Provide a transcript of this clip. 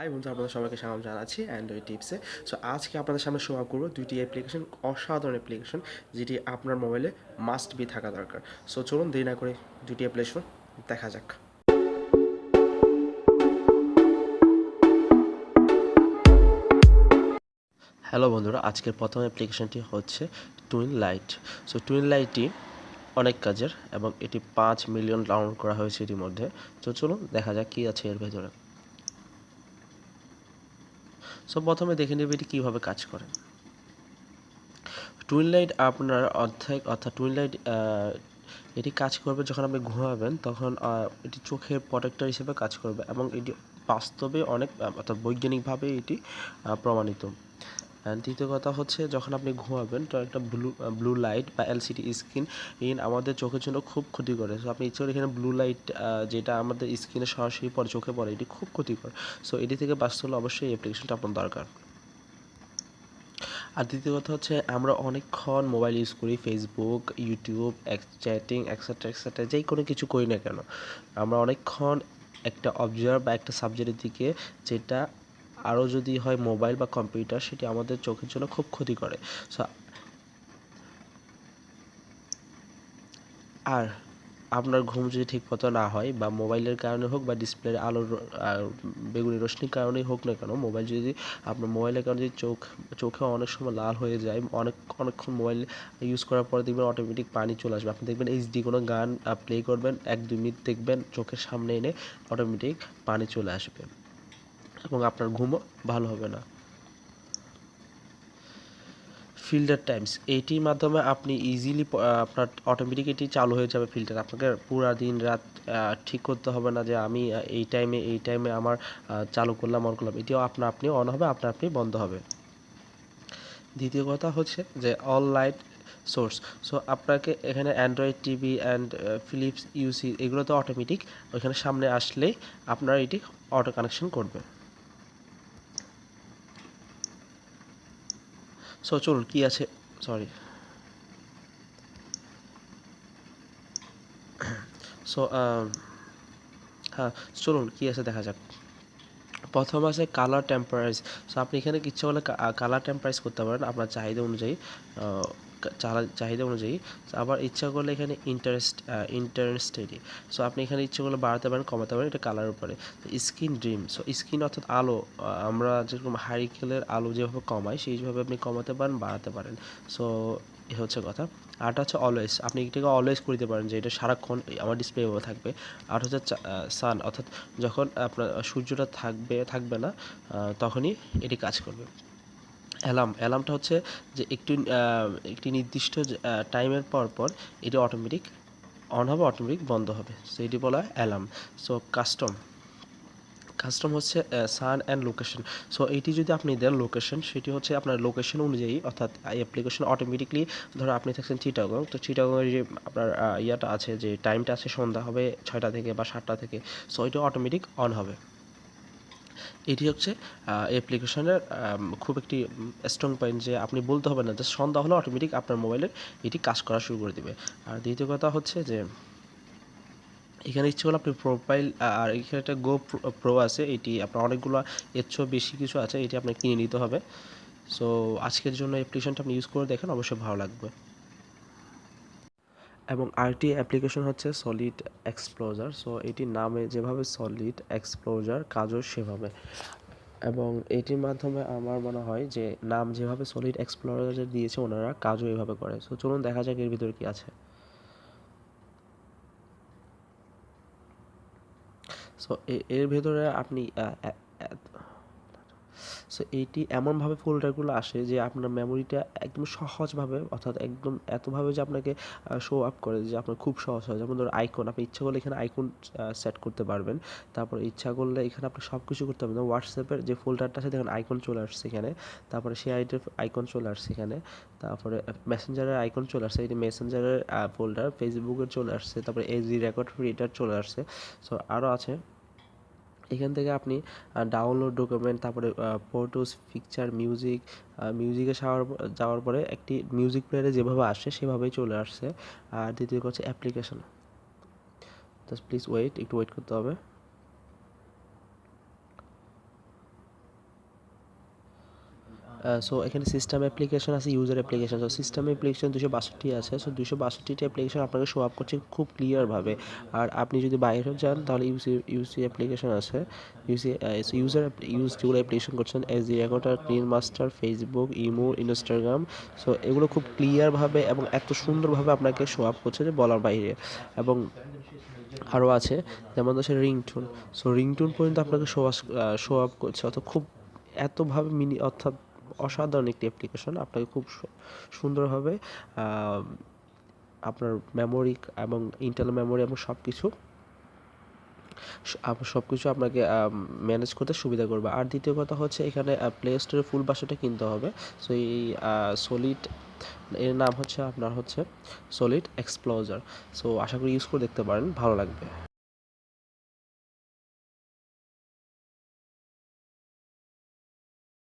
High বন্ধু আপনাদের সবাইকে স্বাগত জানাচ্ছি অ্যান্ড্রয়েড টিপসে সো আজকে আপনাদের সামনে শো আপ করব দুইটি অ্যাপ্লিকেশন অসাধারণ অ্যাপ্লিকেশন যেটি আপনার মোবাইলে মাস্ট বি থাকা দরকার। সো চলুন দেরি না করে দুটি অ্যাপ্লিকেশন দেখা যাক। হ্যালো বন্ধুরা, আজকের প্রথম অ্যাপ্লিকেশনটি হচ্ছে টুইন লাইট সো টুইন লাইটটি অনেক কাজের এবং এটি পাঁচ মিলিয়ন ডাউনলোড করা হয়েছে এটির মধ্যে তো চলুন দেখা যাক কী আছে এর ভেতরে। সো প্রথমে দেখে নেবে এটি কীভাবে কাজ করে। টুইন লাইট আপনার অর্ধেক অর্থাৎ টুইন লাইট এটি কাজ করবে যখন আপনি ঘুমাবেন, তখন এটি চোখের প্রোটেক্টর হিসেবে কাজ করবে এবং এটি বাস্তবে অনেক, অর্থাৎ বৈজ্ঞানিকভাবে এটি প্রমাণিত। দ্বিতীয় কথা হচ্ছে, যখন আপনি ঘুমাবেন, তো একটা ব্লু ব্লু লাইট বা এলসিডি স্ক্রিন ইন আমাদের চোখের জন্য খুব ক্ষতি করে সো আপনি ইচ্ছে করে এখানে ব্লু লাইট যেটা আমাদের স্ক্রিনে সরাসরি পরে চোখে পড়ে, এটি খুব ক্ষতিকর। সো এটি থেকে বাঁচতে হলে অবশ্যই এই অ্যাপ্লিকেশনটা আপনার দরকার। আর দ্বিতীয় কথা হচ্ছে, আমরা অনেকক্ষণ মোবাইল ইউজ করি Facebook YouTube chatting etcetera etcetera যেই কোনো কিছু করি না কেন। আমরা অনেকক্ষণ একটা অবজার্ভ বা একটা সাবজেক্টের দিকে যেটা আরও যদি হয় মোবাইল বা কম্পিউটার, সেটি আমাদের চোখের জন্য খুব ক্ষতি করে। সো আর আপনার ঘুম যদি ঠিকমতো না হয় বা মোবাইলের কারণে হোক বা ডিসপ্লের আলোর বেগুনি রশ্মির কারণেই হোক না কেন, মোবাইল যদি আপনার মোবাইলের কারণে যদি চোখ, চোখে অনেক সময় লাল হয়ে যায়, অনেক, অনেকক্ষণ মোবাইল ইউজ করার পরে দেখবেন অটোমেটিক পানি চলে আসবে। আপনি দেখবেন এইচডি কোনো গান প্লে করবেন, এক দুই মিনিট দেখবেন চোখের সামনে এনে অটোমেটিক পানি চলে আসবে। এবং আপনার ঘুমও ভালো হবে না। ফিল্টার টাইমস এইটির মাধ্যমে আপনি ইজিলি আপনার অটোমেটিক এটি চালু হয়ে যাবে ফিল্টার আপনাকে পুরা দিন রাত ঠিক করতে হবে না যে আমি এই টাইমে এই টাইমে আমার চালু করলাম অন করলাম। এটিও আপনা আপনি অন হবে, আপনা, আপনি বন্ধ হবে। দ্বিতীয় কথা হচ্ছে যে অল লাইট সোর্স সো আপনাকে এখানে Android TV and Philips UC এগুলো তো অটোমেটিক ওইখানে সামনে আসলেই আপনার এটি অটো কানেকশন করবে। সো চলুন, কী আছে? সরি সো হ্যাঁ চলুন, কি আছে দেখা যাক। প্রথম আছে কালার টেম্পারাইজ সো আপনি এখানে কিচ্ছু হলে কালার টেম্পারাইজ করতে পারেন আপনার চাহিদা অনুযায়ী। চাহিদা অনুযায়ী আবার ইচ্ছা করলে এখানে ইন্টারেস্ট ইন্টারেস্টেডি সো আপনি এখানে ইচ্ছা করলে বাড়াতে পারেন, কমাতে পারেন, এটা কালার উপরে। স্কিন ড্রিম সো স্কিন অর্থাৎ আলো আমরা যেরকম হারিকেলের আলো যেভাবে কমাই, সেইভাবে আপনি কমাতে পারেন, বাড়াতে পারেন। সো এ হচ্ছে কথা। আরটা হচ্ছে অলওয়েজ আপনি এটাকে অলওয়েজ করে দিতে পারেন যে এটা সারাক্ষণ আমার ডিসপ্লে এভাবে থাকবে। আর হচ্ছে সান অর্থাৎ যখন আপনার সূর্যটা থাকবে থাকবে না তখনই এটি কাজ করবে। অ্যালার্ম, অ্যালার্মটা হচ্ছে যে একটু একটি নির্দিষ্ট টাইমের পর পর এটি অটোমেটিক অন হবে, অটোমেটিক বন্ধ হবে। সো এটি বলা হয় অ্যালার্ম। সো কাস্টম কাস্টম হচ্ছে সান অ্যান্ড লোকেশন। সো এটি যদি আপনি দেন লোকেশন, সেটি হচ্ছে আপনার লোকেশন অনুযায়ী, অর্থাৎ অ্যাপ্লিকেশন অটোমেটিকলি, ধরো আপনি থাকছেন চিটাগং, তো চিটাগংয়ের যে আপনার ইয়াটা আছে, যে টাইমটা আছে সন্ধ্যা হবে ছয়টা থেকে বা সাতটা থেকে, সো এটা অটোমেটিক অন হবে। এটি হচ্ছে অ্যাপ্লিকেশনের খুব একটি স্ট্রং পয়েন্ট যে আপনি বলতে হবে না যে সন্ধ্যা হলে অটোমেটিক আপনার মোবাইলে এটি কাজ করা শুরু করে দিবে। আর দ্বিতীয় কথা হচ্ছে যে, এখানে ইচ্ছে হলে আপনি প্রোফাইল আর এখানে একটা গো প্রো আছে, এটি আপনার অনেকগুলো এর চেয়েও বেশি কিছু আছে, এটি আপনার কিনে নিতে হবে। সো আজকের জন্য অ্যাপ্লিকেশনটা আপনি ইউজ করে দেখেন, অবশ্যই ভালো লাগবে। এবং আরেকটি অ্যাপ্লিকেশন হচ্ছে সলিড এক্সপ্লোজার সো এটির নামে যেভাবে সলিড এক্সপ্লোজার কাজও সেভাবে। এবং এটির মাধ্যমে আমার মনে হয় যে নাম যেভাবে সলিড এক্সপ্লোজার দিয়েছে ওনারা কাজও এভাবে করে। সো চলুন দেখা যাক এর ভিতরে কি আছে। সো এর ভেতরে আপনি সো এইটি এমনভাবে ফোল্ডারগুলো আসে যে আপনার মেমোরিটা একদম সহজভাবে, অর্থাৎ একদম এতভাবে যে আপনাকে শো আপ করে যে আপনার খুব সহজ হয়। যেমন ধরুন আইকন আপনি ইচ্ছা করলে এখানে আইকন সেট করতে পারবেন। তারপর ইচ্ছা করলে এখানে আপনি সব কিছু করতে পারবেন। হোয়াটসঅ্যাপের যে ফোল্ডারটা আছে, দেখেন আইকন চলে আসছে এখানে। তারপরে সেই আইটের আইকন চলে আসছে এখানে। তারপরে মেসেঞ্জারের আইকন চলে আসছে। এটি মেসেঞ্জারের ফোল্ডার ফেসবুকের চলে আসছে। তারপরে এইচডি রেকর্ড রিডার চলে আসছে। সো আরও আছে। এখান থেকে আপনি ডাউনলোড ডকুমেন্ট তারপরে ফটোস পিকচার মিউজিক মিউজিকে যাওয়ার যাওয়ার পরে একটি মিউজিক প্লেয়ারে যেভাবে আসে সেভাবেই চলে আসছে। আর দ্বিতীয় হচ্ছে অ্যাপ্লিকেশন জাস্ট প্লিজ ওয়েট একটু ওয়েট করতে হবে। সো এখানে সিস্টেম অ্যাপ্লিকেশন আছে user application so system application দুশো বাষট্টি আছে সো দুশো বাষট্টিটা অ্যাপ্লিকেশন আপনাকে শো আপ করছে খুব ক্লিয়ারভাবে আর আপনি যদি বাইরেও যান, তাহলে ইউসি ইউসি অ্যাপ্লিকেশন আছে। ইউসি ইউজার ইউজ যেগুলো অ্যাপ্লিকেশন করছেন S D recorder clean master Facebook imo Instagram so এগুলো খুব ক্লিয়ারভাবে এবং এত সুন্দরভাবে আপনাকে শো আপ করছে যে বলার বাইরে। এবং আরও আছে, যেমন হচ্ছে রিংটোন সো রিংটোন পর্যন্ত আপনাকে শো শো আপ করছে। অর্থাৎ খুব এতভাবে মিনি অর্থাৎ অসাধারণ একটি অ্যাপ্লিকেশন আপনাকে খুব সুন্দরভাবে আপনার মেমোরি এবং ইন্টারনাল মেমোরি এবং সব কিছু সব কিছু আপনাকে ম্যানেজ করতে সুবিধা করবে। আর দ্বিতীয় কথা হচ্ছে এখানে প্লে স্টোরে ফুল বাসাটা কিনতে হবে। সো এই সলিড এর নাম হচ্ছে, আপনার হচ্ছে সলিড এক্সপ্লোজার সো আশা করি ইউজ করে দেখতে পারেন, ভালো লাগবে।